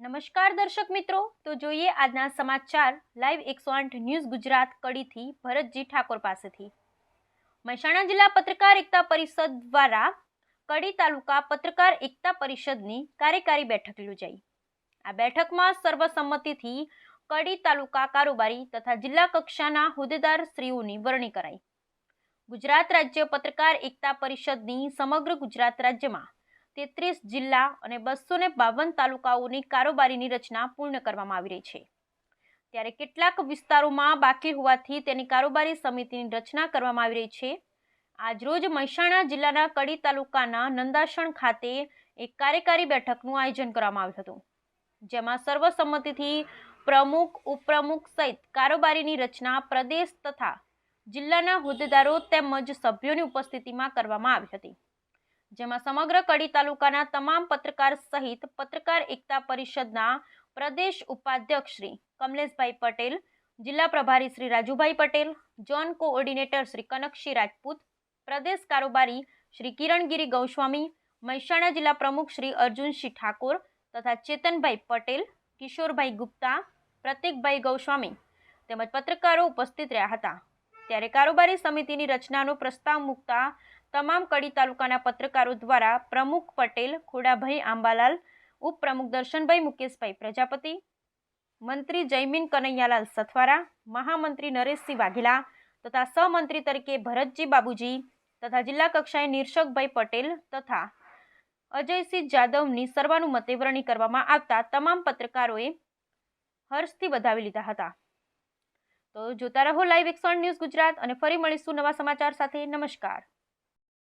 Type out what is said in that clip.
નમસ્કાર દર્શક મિત્રો, તો જોઈએ આજના સમાચાર. લાઈવ એકસો આઠ ન્યૂઝ ગુજરાત કડીથી ભરતજી ઠાકોર પાસેથી. મહેસાણા જિલ્લા પત્રકાર એકતા પરિષદ દ્વારા કડી તાલુકા પત્રકાર એકતા પરિષદની કાર્યકારી બેઠક યોજાઈ. આ બેઠકમાં સર્વસંમતિથી કડી તાલુકા કારોબારી તથા જિલ્લા કક્ષાના હોદ્દેદાર શ્રીઓની વરણી કરાઈ. ગુજરાત રાજ્ય પત્રકાર એકતા પરિષદની સમગ્ર ગુજરાત રાજ્યમાં તેત્રીસ જિલ્લા અને બસો બાવન તાલુકાઓની કારોબારીની રચના પૂર્ણ કરવામાં આવી રહી છે. ત્યારે કેટલાક વિસ્તારોમાં બાકી હોવાથી તેની કારોબારી સમિતિની રચના કરવામાં આવી રહી છે. આજરોજ મહેસાણા જિલ્લાના કડી તાલુકાના નંદાસણ ખાતે એક કાર્યકારી બેઠકનું આયોજન કરવામાં આવ્યું હતું. જેમાં સર્વસંમતિથી પ્રમુખ, ઉપપ્રમુખ સહિત કારોબારીની રચના પ્રદેશ તથા જિલ્લાના હોદ્દેદારો તેમજ સભ્યોની ઉપસ્થિતિમાં કરવામાં આવી હતી. જેમાં સમગ્ર કડી તાલુકાના તમામ પત્રકાર સહિત પત્રકાર એકતા પરિષદના પ્રદેશ ઉપાધ્યક્ષ શ્રી કમલેશભાઈ પટેલ, જિલ્લા પ્રભારી શ્રી રાજુભાઈ પટેલ, ઝોન કોઓર્ડિનેટર શ્રી કનકશી રાજપૂત, પ્રદેશ કારોબારી શ્રી કિરણગીરી ગૌસ્વામી, મહેસાણા જિલ્લા પ્રમુખ શ્રી અર્જુનસિંહ ઠાકોર તથા ચેતનભાઈ પટેલ, કિશોરભાઈ ગુપ્તા, પ્રતિકભાઈ ગૌસ્વામી તેમજ પત્રકારો ઉપસ્થિત રહ્યા હતા. ત્યારે કારોબારી સમિતિની રચનાનો પ્રસ્તાવ મૂકતા તમામ કડી તાલુકાના પત્રકારો દ્વારા પ્રમુખ પટેલ, ખોડાભાઈ આંબાલાલ, ઉપપ્રમુખ દર્શનભાઈ મુકેશભાઈ, પ્રજાપતિ, મંત્રી જયમીન કનૈયાલાલ સથવારા, મહામંત્રી નરેશસિંહ વાઘેલા તથા સહમંત્રી તરીકે ભરતજી બાબુજી તથા જિલ્લા કક્ષાએ નિર્ષકભાઈ પટેલ તથા અજયસિંહ જાદવની સર્વાનુમતે વરણી કરવામાં આવતા તમામ પત્રકારોએ હર્ષથી વધાવી લીધા હતા. તો જોતા રહો લાઈવ એક્સોન ન્યૂઝ ગુજરાત અને ફરી મળીશું નવા સમાચાર સાથે. નમસ્કાર.